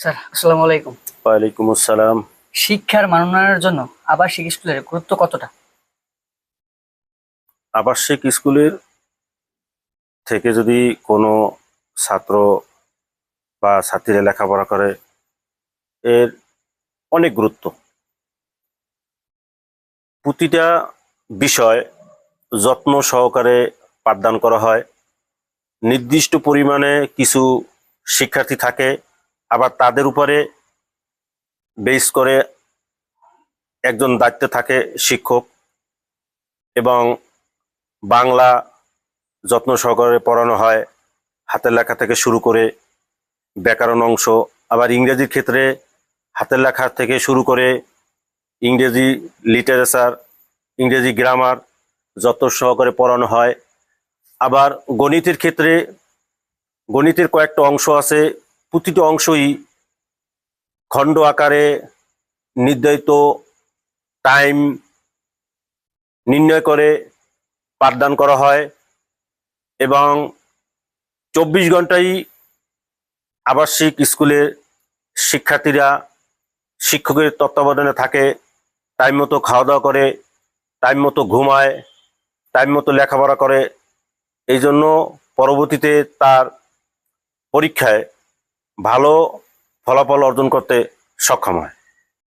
Sir আসসালামু আলাইকুম। ওয়ালাইকুম আসসালাম শিক্ষার মান উন্নয়নের জন্য আবাসিক স্কুলের গুরুত্ব কতটা? আবাসিক স্কুলের থেকে যদি কোনো ছাত্র বা ছাত্রীরা লেখাপড়া করে এর অনেক গুরুত্ব। প্রতিটা বিষয় যত্ন সহকারে পাঠদান করা হয়। নির্দিষ্ট পরিমাণে কিছু শিক্ষার্থী থাকে আবার তাদের উপরে বেস করে একজন দায়িত্বে থাকে শিক্ষক এবং বাংলা যত্ন সহকারে পড়ানো হয়, হাতের লেখা থেকে শুরু করে ব্যাকরণ অংশ, আবার ইংরেজির ক্ষেত্রে হাতের লেখা থেকে শুরু করে ইংরেজি লিটারেচার ইংরেজি গ্রামার যত্ন সহকারে পড়ানো হয়। আবার গণিতের ক্ষেত্রে গণিতের কয়েকটা অংশ আছে প্রতিটা অংশই খণ্ড আকারে নির্ধারিত টাইম নির্ণয় করে পাঠদান করা হয় এবং চব্বিশ ঘন্টাই আবাসিক স্কুলের শিক্ষার্থীরা শিক্ষকের তত্ত্বাবধানে থাকে টাইম মতো খাওয়া দাওয়া করে টাইম মতো ঘুমায় টাইম মতো লেখাপড়া করে। এই জন্য পরবর্তীতে তার পরীক্ষায় ভালো ফলাফল অর্জন করতে সক্ষম হয়।